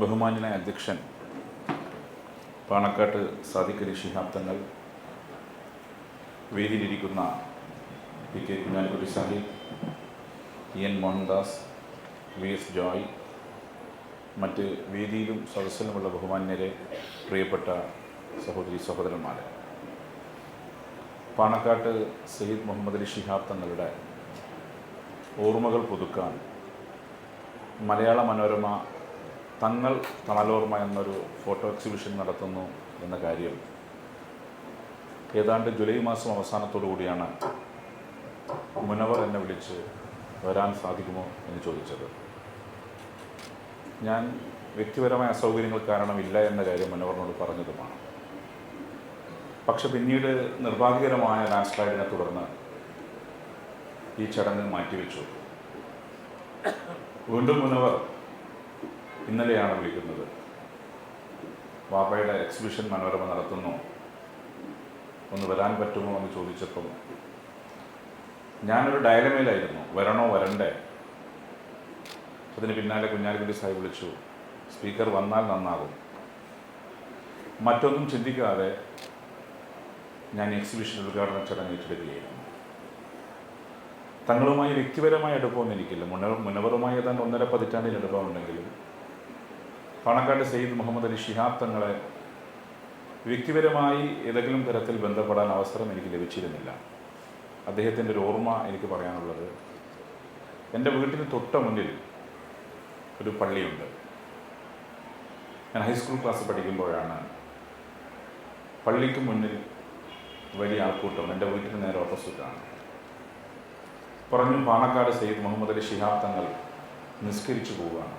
ബഹുമാന്യനായ അധ്യക്ഷൻ പാണക്കാട്ട് Sadiq Ali Shihab Thangal വേദിയിലിരിക്കുന്ന P K Kunhalikutty sahib E N Mohandas V S Joy മറ്റ് വേദിയിലും സദസ്സിലുമുള്ള ബഹുമാന്യരെ പ്രിയപ്പെട്ട സഹോദരി സഹോദരന്മാരെ. പാണക്കാട്ട് സയ്യിദ് മുഹമ്മദ് അലി ഷിഹാബ് തങ്ങളുടെ ഓർമ്മകൾ പുതുക്കാൻ മലയാള മനോരമ തങ്ങൾ തണലോർമ്മ എന്നൊരു ഫോട്ടോ എക്സിബിഷൻ നടത്തുന്നു എന്ന കാര്യം. ഏതാണ്ട് ജൂലൈ മാസം അവസാനത്തോടു കൂടിയാണ് മുനവർ എന്നെ വിളിച്ച് വരാൻ സാധിക്കുമോ എന്ന് ചോദിച്ചത്. ഞാൻ വ്യക്തിപരമായ അസൗകര്യങ്ങൾ കാരണം ഇല്ല എന്ന കാര്യം മുനവറിനോട് പറഞ്ഞതുമാണ്. പക്ഷെ പിന്നീട് നിർഭാഗ്യകരമായ ലാൻഡ് സ്ലൈഡിനെ തുടർന്ന് ഈ ചടങ്ങ് മാറ്റിവെച്ചു. വീണ്ടും മുനവർ ഇന്നലെയാണ് വിളിക്കുന്നത്. വാപ്പയുടെ എക്സിബിഷൻ മനോരമ നടത്തുന്നു. ഒന്ന് വരാൻ പറ്റുമോ എന്ന് ചോദിച്ചപ്പം ഞാനൊരു ഡയലമയിലായിരുന്നു വരണോ വരണ്ടേ? അതിന് പിന്നാലെ കുഞ്ഞാലിക്കുട്ടി സാഹിബ് വിളിച്ചു. സ്പീക്കർ വന്നാൽ നന്നാകും. മറ്റൊന്നും ചിന്തിക്കാതെ ഞാൻ എക്സിബിഷൻ ഉദ്ഘാടന ചടങ്ങ് ഏറ്റെടുക്കുകയായിരുന്നു. തങ്ങളുമായി വ്യക്തിപരമായ അടുപ്പമൊന്നും എനിക്കില്ല. മുന്നവറുമായി ഏതാണ്ട് ഒന്നര പതിറ്റാണ്ടിൽ അടുപ്പമുണ്ടെങ്കിലും പാണക്കാട് സെയ്ദ് മുഹമ്മദ് അലി ഷിഹാബ് തങ്ങളെ വ്യക്തിപരമായി ഏതെങ്കിലും തരത്തിൽ ബന്ധപ്പെടാൻ അവസരം എനിക്ക് ലഭിച്ചിരുന്നില്ല. അദ്ദേഹത്തിന്റെ ഒരു ഓർമ്മ എനിക്ക് പറയാനുള്ളത് എന്റെ വീട്ടിന് തൊട്ട മുന്നിൽ ഒരു പള്ളിയുണ്ട്. ഞാൻ ഹൈസ്കൂൾ ക്ലാസ് പഠിക്കുമ്പോഴാണ് പള്ളിക്ക് മുന്നിൽ വലിയ ആൾക്കൂട്ടം എന്റെ വീട്ടിന് നേരെ ഓപ്പോസിറ്റാണ് പറഞ്ഞു പാണക്കാട് സയ്യിദ് മുഹമ്മദ് അലി ഷിഹാബ് തങ്ങൾ നിസ്കരിച്ചു പോവുകയാണ്.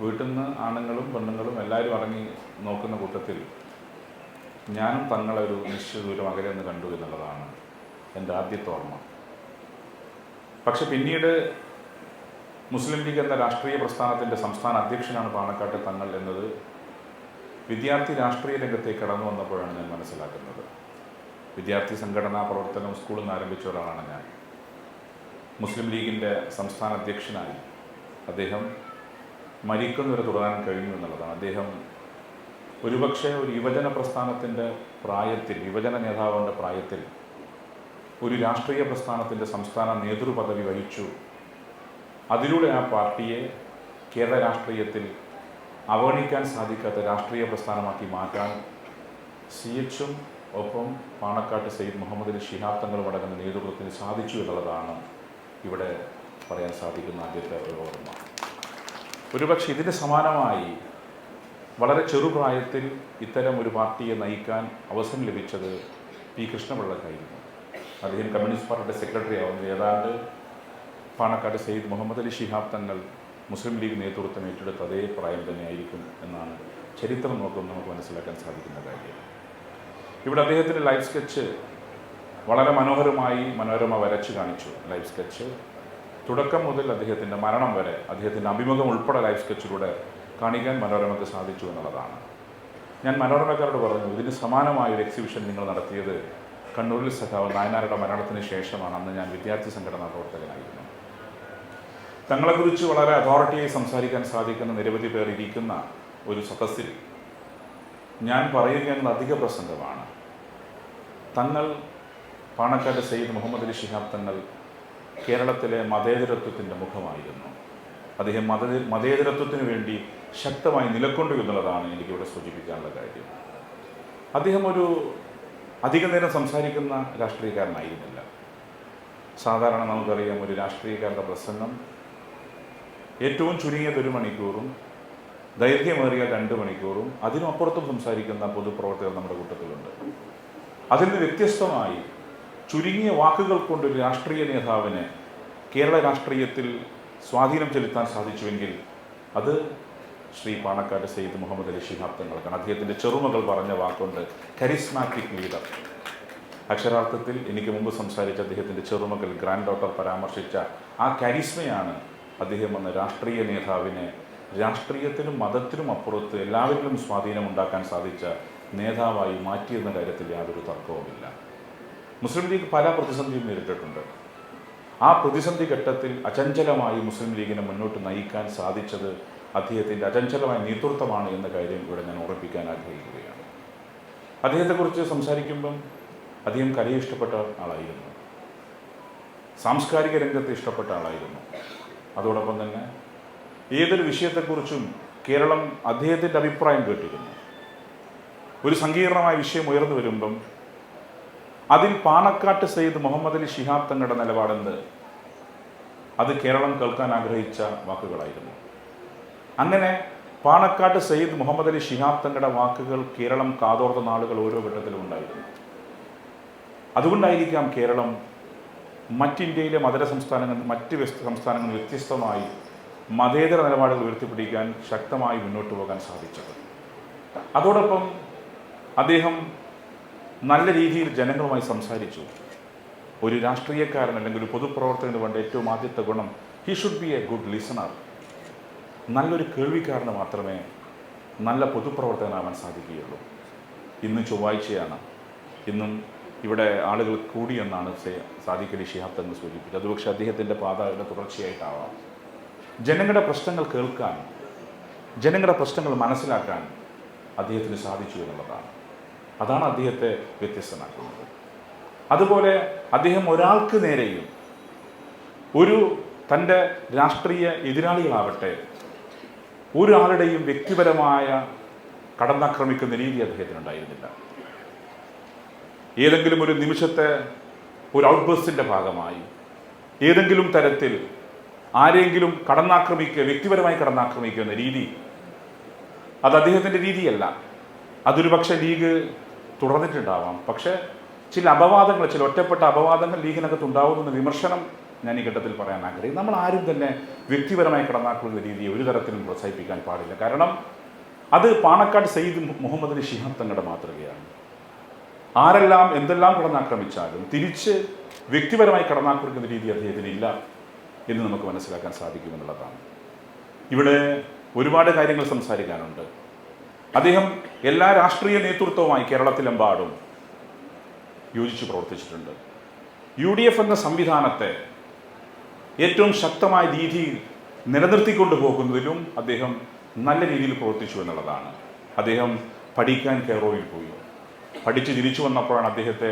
വീട്ടിൽ നിന്ന് ആണുങ്ങളും പെണ്ണുങ്ങളും എല്ലാവരും അടങ്ങി നോക്കുന്ന കൂട്ടത്തിൽ ഞാനും തങ്ങളെ ഒരു നിശ്ചിത ദൂരം അകലെ കണ്ടു എന്നുള്ളതാണ് എന്റെ ആദ്യത്തെ ഓർമ്മ. പക്ഷെ പിന്നീട് മുസ്ലിം ലീഗ് എന്ന രാഷ്ട്രീയ പ്രസ്ഥാനത്തിന്റെ സംസ്ഥാന അധ്യക്ഷനാണ് പാണക്കാട്ട് തങ്ങൾ എന്നത് വിദ്യാർത്ഥി രാഷ്ട്രീയ രംഗത്തേക്ക് കടന്നു വന്നപ്പോഴാണ് ഞാൻ മനസ്സിലാക്കുന്നത്. വിദ്യാർത്ഥി സംഘടനാ പ്രവർത്തനം സ്കൂളിൽ നിന്ന് ആരംഭിച്ച ഒരാളാണ് ഞാൻ. മുസ്ലിം ലീഗിന്റെ സംസ്ഥാന അധ്യക്ഷനായി അദ്ദേഹം മരിക്കുന്നവരെ തുടരാൻ കഴിഞ്ഞു എന്നുള്ളതാണ്. അദ്ദേഹം ഒരുപക്ഷെ ഒരു യുവജന പ്രസ്ഥാനത്തിന്റെ പ്രായത്തിൽ യുവജന നേതാവിന്റെ പ്രായത്തിൽ ഒരു രാഷ്ട്രീയ പ്രസ്ഥാനത്തിന്റെ സംസ്ഥാന നേതൃപദവി വഹിച്ചു. അതിലൂടെ ആ പാർട്ടിയെ കേരള രാഷ്ട്രീയത്തിൽ അവഗണിക്കാൻ സാധിക്കാത്ത രാഷ്ട്രീയ പ്രസ്ഥാനമാക്കി മാറ്റാൻ സി എച്ചും ഒപ്പം പാണക്കാട്ട് സയ്യിദ് മുഹമ്മദ് അലി തങ്ങളും അടങ്ങുന്ന നേതൃത്വത്തിന് സാധിച്ചു എന്നുള്ളതാണ് ഇവിടെ പറയാൻ സാധിക്കുന്ന ആദ്യത്തെ ഓർമ്മ ഒരുപക്ഷെ ഇതിന് സമാനമായി വളരെ ചെറുപ്രായത്തിൽ ഇത്തരം ഒരു പാർട്ടിയെ നയിക്കാൻ അവസരം ലഭിച്ചത് പി കൃഷ്ണപിള്ളക്കായിരുന്നു. അദ്ദേഹം കമ്മ്യൂണിസ്റ്റ് പാർട്ടിയുടെ സെക്രട്ടറി ആവുന്നത് ഏതാണ്ട് പാണക്കാട് സെയ്ദ് മുഹമ്മദ് അലി ഷിഹാബ് തങ്ങൾ മുസ്ലിം ലീഗ് നേതൃത്വം ഏറ്റെടുത്ത അതേ പ്രായം തന്നെയായിരിക്കും എന്നാണ് ചരിത്രം നോക്കുമ്പോൾ നമുക്ക് മനസ്സിലാക്കാൻ സാധിക്കുന്ന കാര്യം. ഇവിടെ അദ്ദേഹത്തിന്റെ ലൈഫ് സ്കെച്ച് വളരെ മനോഹരമായി മനോരമ വരച്ച് കാണിച്ചു. ലൈഫ് സ്കെച്ച് തുടക്കം മുതൽ അദ്ദേഹത്തിന്റെ മരണം വരെ അദ്ദേഹത്തിന്റെ അഭിമുഖം ഉൾപ്പെടെ ലൈഫ് സ്കെച്ചിലൂടെ കാണിക്കാൻ മനോരമയ്ക്ക് സാധിച്ചു എന്നുള്ളതാണ്. ഞാൻ മനോരമക്കാരോട് പറഞ്ഞു ഇതിന് സമാനമായ ഒരു എക്സിബിഷൻ നിങ്ങൾ നടത്തിയത് കണ്ണൂരിൽ സഖാവ് നായനാരുടെ മരണത്തിന് ശേഷമാണ്. അന്ന് ഞാൻ വിദ്യാർത്ഥി സംഘടനാ പ്രവർത്തകനായിരുന്നു. തങ്ങളെക്കുറിച്ച് വളരെ അതോറിറ്റിയായി സംസാരിക്കാൻ സാധിക്കുന്ന നിരവധി പേർ ഇരിക്കുന്ന ഒരു സദസ്സിൽ ഞാൻ പറയുക എന്നത് അധിക പ്രസംഗമാണ്. തങ്ങൾ പാണക്കാട് സയ്യിദ് മുഹമ്മദ് അലി ഷിഹാബ് തങ്ങൾ കേരളത്തിലെ മതേതരത്വത്തിന്റെ മുഖമായിരുന്നു. അദ്ദേഹം മത മതേതരത്വത്തിന് വേണ്ടി ശക്തമായി നിലക്കൊണ്ടു എന്നുള്ളതാണ് എനിക്കിവിടെ സൂചിപ്പിക്കാനുള്ള കാര്യം. അദ്ദേഹം ഒരു അധിക നേരം സംസാരിക്കുന്ന രാഷ്ട്രീയക്കാരനായിരുന്നില്ല. സാധാരണ നമുക്കറിയാം ഒരു രാഷ്ട്രീയക്കാരുടെ പ്രസംഗം ഏറ്റവും ചുരുങ്ങിയത് ഒരു മണിക്കൂറും ദൈർഘ്യമേറിയ രണ്ട് മണിക്കൂറും അതിനപ്പുറത്തും സംസാരിക്കുന്ന പൊതുപ്രവർത്തകർ നമ്മുടെ കൂട്ടത്തിലുണ്ട്. അതിൽ നിന്ന് വ്യത്യസ്തമായി ചുരുങ്ങിയ വാക്കുകൾ കൊണ്ട് ഒരു രാഷ്ട്രീയ നേതാവിന് കേരള രാഷ്ട്രീയത്തിൽ സ്വാധീനം ചെലുത്താൻ സാധിച്ചുവെങ്കിൽ അത് ശ്രീ പാണക്കാട് സെയ്ദ് മുഹമ്മദ് അലി ഷിഹാബ് തങ്ങൾക്കാണ്. അദ്ദേഹത്തിന്റെ ചെറുമകൾ പറഞ്ഞ വാക്കുണ്ട് കരിസ്മാറ്റിക് ലീഡർ അക്ഷരാർത്ഥത്തിൽ എനിക്ക് മുമ്പ് സംസാരിച്ച അദ്ദേഹത്തിന്റെ ചെറുമകൾ ഗ്രാൻഡ് ഡോട്ടർ പരാമർശിച്ച ആ കരിസ്മയാണ് അദ്ദേഹം എന്ന രാഷ്ട്രീയ നേതാവിനെ രാഷ്ട്രീയത്തിനും മതത്തിനും അപ്പുറത്ത് എല്ലാവരിലും സ്വാധീനമുണ്ടാക്കാൻ സാധിച്ച നേതാവായി മാറ്റിയെന്ന കാര്യത്തിൽ യാതൊരു തർക്കവുമില്ല. മുസ്ലിം ലീഗ് പല പ്രതിസന്ധിയും നേരിട്ടിട്ടുണ്ട്. ആ പ്രതിസന്ധി ഘട്ടത്തിൽ അചഞ്ചലമായി മുസ്ലിം ലീഗിനെ മുന്നോട്ട് നയിക്കാൻ സാധിച്ചത് അദ്ദേഹത്തിന്റെ അചഞ്ചലമായ നേതൃത്വമാണ് എന്ന കാര്യം ഇവിടെ ഞാൻ ഉറപ്പിക്കാൻ ആഗ്രഹിക്കുകയാണ്. അദ്ദേഹത്തെക്കുറിച്ച് സംസാരിക്കുമ്പം അദ്ദേഹം കലയെ ഇഷ്ടപ്പെട്ട ആളായിരുന്നു. സാംസ്കാരിക രംഗത്തെ ഇഷ്ടപ്പെട്ട ആളായിരുന്നു. അതോടൊപ്പം തന്നെ ഏതൊരു വിഷയത്തെക്കുറിച്ചും കേരളം അദ്ദേഹത്തിന്റെ അഭിപ്രായം കേട്ടിരുന്നു. ഒരു സങ്കീർണമായ വിഷയം ഉയർന്നു വരുമ്പം അതിൽ പാണക്കാട്ട് സയ്യിദ് മുഹമ്മദ് അലി ഷിഹാബ് തങ്ങളുടെ നിലപാടെന്ത്? അത് കേരളം കേൾക്കാൻ ആഗ്രഹിച്ച വാക്കുകളായിരുന്നു. അങ്ങനെ പാണക്കാട്ട് സയ്യിദ് മുഹമ്മദ് അലി ഷിഹാബ് തങ്ങളുടെ വാക്കുകൾ കേരളം കാതോർത്ത നാളുകൾ ഓരോ ഘട്ടത്തിലും ഉണ്ടായിരുന്നു. അതുകൊണ്ടായിരിക്കാം കേരളം മറ്റിന്ത്യയിലെ മതര സംസ്ഥാനങ്ങൾ മറ്റ് സംസ്ഥാനങ്ങളിൽ വ്യത്യസ്തമായി മതേതര നിലപാടുകൾ ഉയർത്തിപ്പിടിക്കാൻ ശക്തമായി മുന്നോട്ട് പോകാൻ സാധിച്ചത്. അതോടൊപ്പം അദ്ദേഹം നല്ല രീതിയിൽ ജനങ്ങളുമായി സംസാരിച്ചു. ഒരു രാഷ്ട്രീയക്കാരൻ അല്ലെങ്കിൽ ഒരു പൊതുപ്രവർത്തകന് വേണ്ട ഏറ്റവും ആദ്യത്തെ ഗുണം he should be a good listener നല്ലൊരു കേൾവിക്കാരന് മാത്രമേ നല്ല പൊതുപ്രവർത്തകനാവാൻ സാധിക്കുകയുള്ളൂ. ഇന്ന് ചൊവ്വാഴ്ചയാണ്. ഇന്നും ഇവിടെ ആളുകൾ കൂടിയെന്നാണ് സാധിക്കലി ഷിഹാബ് തങ്ങൾ സൂചിപ്പിച്ചത്. അതുപക്ഷെ പക്ഷേ അദ്ദേഹത്തിന്റെ പാതയുടെ തുടർച്ചയായിട്ടാവാം. ജനങ്ങളുടെ പ്രശ്നങ്ങൾ കേൾക്കാൻ ജനങ്ങളുടെ പ്രശ്നങ്ങൾ മനസ്സിലാക്കാൻ അദ്ദേഹത്തിന് സാധിച്ചു എന്നുള്ളതാണ്. അതാണ് അദ്ദേഹത്തെ വ്യത്യസ്തനാക്കുന്നത് അതുപോലെ അദ്ദേഹം ഒരാൾക്ക് നേരെയും ഒരു തന്റെ രാഷ്ട്രീയ എതിരാളികളാവട്ടെ ഒരാളുടെയും വ്യക്തിപരമായ കടന്നാക്രമിക്കുന്ന രീതി അദ്ദേഹത്തിനുണ്ടായിരുന്നില്ല. ഏതെങ്കിലും ഒരു നിമിഷത്തെ ഒരു ഔട്ട്ബേഴ്സിന്റെ ഭാഗമായി ഏതെങ്കിലും തരത്തിൽ ആരെങ്കിലും കടന്നാക്രമിക്കുക വ്യക്തിപരമായി കടന്നാക്രമിക്കുന്ന രീതി അത് അദ്ദേഹത്തിന്റെ രീതിയല്ല. അതൊരു പക്ഷേ ലീഗ് തുടർന്നിട്ടുണ്ടാവാം. പക്ഷേ ചില അപവാദങ്ങൾ ചില ഒറ്റപ്പെട്ട അപവാദങ്ങൾ ലീഗിനകത്ത് ഉണ്ടാവുന്ന വിമർശനം ഞാൻ ഈ ഘട്ടത്തിൽ പറയാൻ ആഗ്രഹിക്കും നമ്മൾ ആരും തന്നെ വ്യക്തിപരമായി കടന്നാക്കുന്ന രീതിയെ ഒരു തരത്തിലും പ്രോത്സാഹിപ്പിക്കാൻ പാടില്ല. കാരണം അത് പാണക്കാട് സയ്യിദ് മുഹമ്മദ് ശിഹാബ് തങ്ങളുടെ മാതൃകയാണ്. ആരെല്ലാം എന്തെല്ലാം കടന്നാക്രമിച്ചാലും തിരിച്ച് വ്യക്തിപരമായി കടന്നാക്രമിക്കുന്ന രീതി അദ്ദേഹത്തിന് ഇല്ല എന്ന് നമുക്ക് മനസ്സിലാക്കാൻ സാധിക്കുമെന്നുള്ളതാണ് ഇവിടെ ഒരുപാട് കാര്യങ്ങൾ സംസാരിക്കാനുണ്ട്. അദ്ദേഹം എല്ലാ രാഷ്ട്രീയ നേതൃത്വവുമായി കേരളത്തിലെമ്പാടും യോജിച്ച് പ്രവർത്തിച്ചിട്ടുണ്ട്. യു ഡി എഫ് എന്ന സംവിധാനത്തെ ഏറ്റവും ശക്തമായ രീതിയിൽ നിലനിർത്തിക്കൊണ്ടു പോകുന്നതിലും അദ്ദേഹം നല്ല രീതിയിൽ പ്രവർത്തിച്ചു എന്നുള്ളതാണ്. അദ്ദേഹം പഠിക്കാൻ കെയറോയിൽ പോയി. പഠിച്ച് തിരിച്ചു വന്നപ്പോഴാണ് അദ്ദേഹത്തെ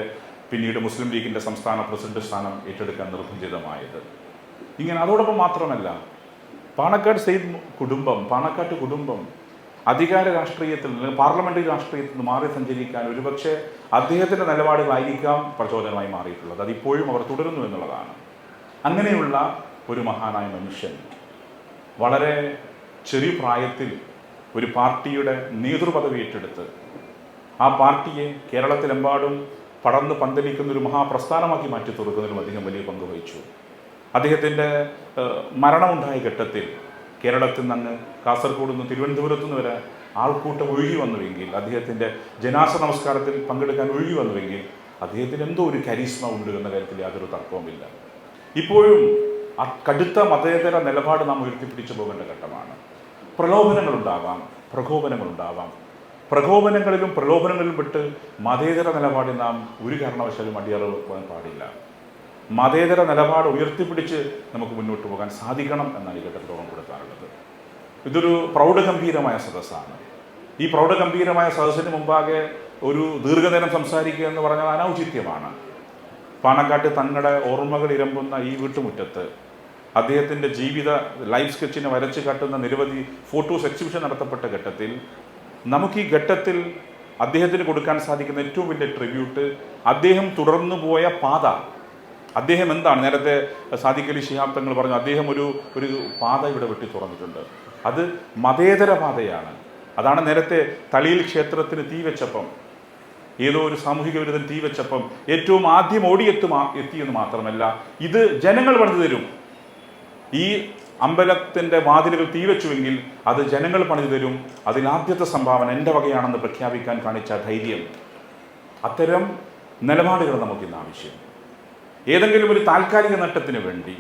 പിന്നീട് മുസ്ലിം ലീഗിന്റെ സംസ്ഥാന പ്രസിഡന്റ് സ്ഥാനം ഏറ്റെടുക്കാൻ നിർബന്ധിതമായത്. ഇങ്ങനെ അതോടൊപ്പം മാത്രമല്ല പാണക്കാട് സെയ്ദ് കുടുംബം പാണക്കാട്ട് കുടുംബം അധികാര രാഷ്ട്രീയത്തിൽ നിന്ന് പാർലമെന്ററി രാഷ്ട്രീയത്തിൽ നിന്ന് മാറി സഞ്ചരിക്കാൻ ഒരുപക്ഷെ അദ്ദേഹത്തിന്റെ നിലപാടുകളായിരിക്കാം പ്രചോദനമായി മാറിയിട്ടുള്ളത്. അതിപ്പോഴും അവർ തുടരുന്നു എന്നുള്ളതാണ്. അങ്ങനെയുള്ള ഒരു മഹാനായ മനുഷ്യൻ വളരെ ചെറിയ പ്രായത്തിൽ ഒരു പാർട്ടിയുടെ നേതൃപദവി ഏറ്റെടുത്ത് ആ പാർട്ടിയെ കേരളത്തിലെമ്പാടും പടർന്ന് പന്തലിക്കുന്ന ഒരു മഹാപ്രസ്ഥാനമാക്കി മാറ്റി തീർക്കുന്നതിലും അദ്ദേഹം വലിയ പങ്ക് വഹിച്ചു. അദ്ദേഹത്തിന്റെ മരണമുണ്ടായ ഘട്ടത്തിൽ കേരളത്തിൽ നിന്ന് കാസർഗോഡ് നിന്ന് തിരുവനന്തപുരത്തു നിന്ന് വരെ ആൾക്കൂട്ടം ഒഴുകി വന്നുവെങ്കിൽ അദ്ദേഹത്തിന്റെ ജനാസ നമസ്കാരത്തിൽ പങ്കെടുക്കാൻ ഒഴുകി വന്നുവെങ്കിൽ അദ്ദേഹത്തിന് എന്തോ ഒരു കരിസ്മ ഉണ്ട് എന്ന കാര്യത്തിൽ യാതൊരു തർക്കവുമില്ല. ഇപ്പോഴും ആ കടുത്ത മതേതര നിലപാട് നാം ഉയർത്തിപ്പിടിച്ചു പോകേണ്ട ഘട്ടമാണ്. പ്രലോഭനങ്ങളുണ്ടാവാം പ്രകോപനങ്ങളുണ്ടാവാം. പ്രകോപനങ്ങളിലും പ്രലോഭനങ്ങളിലും വിട്ട് മതേതര നിലപാടിൽ നാം ഒരു കാരണവശാലും അടിയറവാൻ പാടില്ല. മതേതര നിലപാട് ഉയർത്തിപ്പിടിച്ച് നമുക്ക് മുന്നോട്ട് പോകാൻ സാധിക്കണം എന്നാണ് ഈ ഘട്ടത്തിൽ ഓർമ്മപ്പെടുത്താറുള്ളത് ഇതൊരു പ്രൗഢഗംഭീരമായ സദസ്സാണ്. ഈ പ്രൗഢഗംഭീരമായ സദസ്സിന് മുമ്പാകെ ഒരു ദീർഘനേരം സംസാരിക്കുക എന്ന് പറഞ്ഞാൽ അനൗചിത്യമാണ്. പാണക്കാട്ട് തങ്ങളുടെ ഓർമ്മകൾ ഇരമ്പുന്ന ഈ വീട്ടുമുറ്റത്ത് അദ്ദേഹത്തിന്റെ ജീവിത ലൈഫ് സ്കെച്ചിനെ വരച്ച് കാട്ടുന്ന നിരവധി ഫോട്ടോസ് എക്സിബിഷൻ നടത്തപ്പെട്ട ഘട്ടത്തിൽ നമുക്ക് ഈ ഘട്ടത്തിൽ അദ്ദേഹത്തിന് കൊടുക്കാൻ സാധിക്കുന്ന ഏറ്റവും വലിയ ട്രിബ്യൂട്ട് അദ്ദേഹം തുടർന്നു പോയ പാത അദ്ദേഹം എന്താണ്? നേരത്തെ സാദിഖ് അലി ശിഹാബ് തങ്ങൾ പറഞ്ഞു അദ്ദേഹം ഒരു ഒരു പാത ഇവിടെ വെട്ടി തുറന്നിട്ടുണ്ട്. അത് മതേതര പാതയാണ് അതാണ് നേരത്തെ തളിയിൽ ക്ഷേത്രത്തിന് തീ വെച്ചപ്പം ഏതോ ഒരു സാമൂഹിക വിരുദ്ധൻ തീ വെച്ചപ്പം ഏറ്റവും ആദ്യം ഓടിയെത്തു എത്തിയെന്ന് മാത്രമല്ല ഇത് ജനങ്ങൾ പണിതു തരും. ഈ അമ്പലത്തിന്റെ വാതിലുകൾ തീ വെച്ചുവെങ്കിൽ അത് ജനങ്ങൾ പണിതു തരും. അതിൽ ആദ്യത്തെ സംഭാവന എന്റെ വകയാണെന്ന് പ്രഖ്യാപിക്കാൻ കാണിച്ച ധൈര്യം. അത്തരം നിലപാടുകൾ നമുക്കിന്ന് ആവശ്യം ഏതെങ്കിലും ഒരു താൽക്കാലിക നേട്ടത്തിന് വേണ്ടി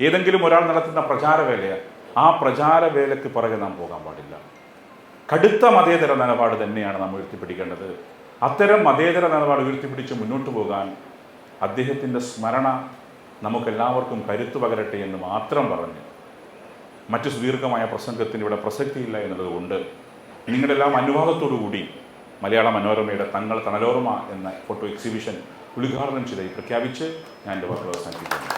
ഏതെങ്കിലും ഒരാൾ നടത്തുന്ന പ്രചാരവേല ആ പ്രചാരവേലയ്ക്ക് പുറകെ നാം പോകാൻ പാടില്ല. കടുത്ത മതേതര നിലപാട് തന്നെയാണ് നാം ഉയർത്തിപ്പിടിക്കേണ്ടത്. അത്തരം മതേതര നിലപാട് ഉയർത്തിപ്പിടിച്ച് മുന്നോട്ട് പോകാൻ അദ്ദേഹത്തിന്റെ സ്മരണ നമുക്കെല്ലാവർക്കും കരുത്തു പകരട്ടെ എന്ന് മാത്രം പറഞ്ഞ് മറ്റു സുദീർഘമായ പ്രസംഗത്തിന് ഇവിടെ പ്രസക്തിയില്ല എന്നതുകൊണ്ട് നിങ്ങളുടെ എല്ലാം അനുവാദത്തോടു കൂടി മലയാള മനോരമയുടെ തങ്ങൾ തണലോർമ എന്ന ഫോട്ടോ എക്സിബിഷൻ ഉദ്ഘാടനം ചെയ്തായി പ്രഖ്യാപിച്ച് ഞാൻ എന്റെ വാക്കുകൾ അവസാനിപ്പിക്കുന്നു.